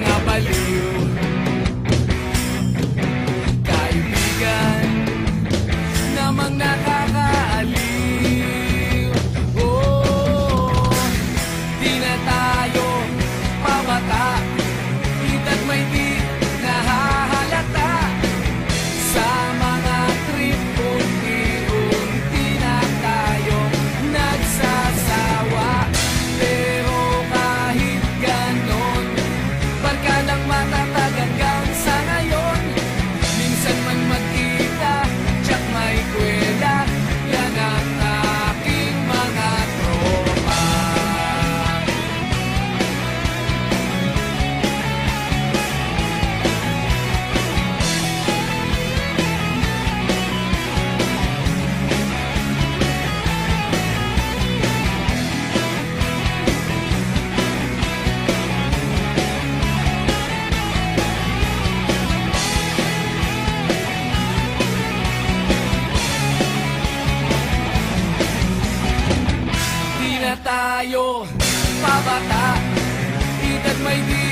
mga baliw tayo pabata. Edad may di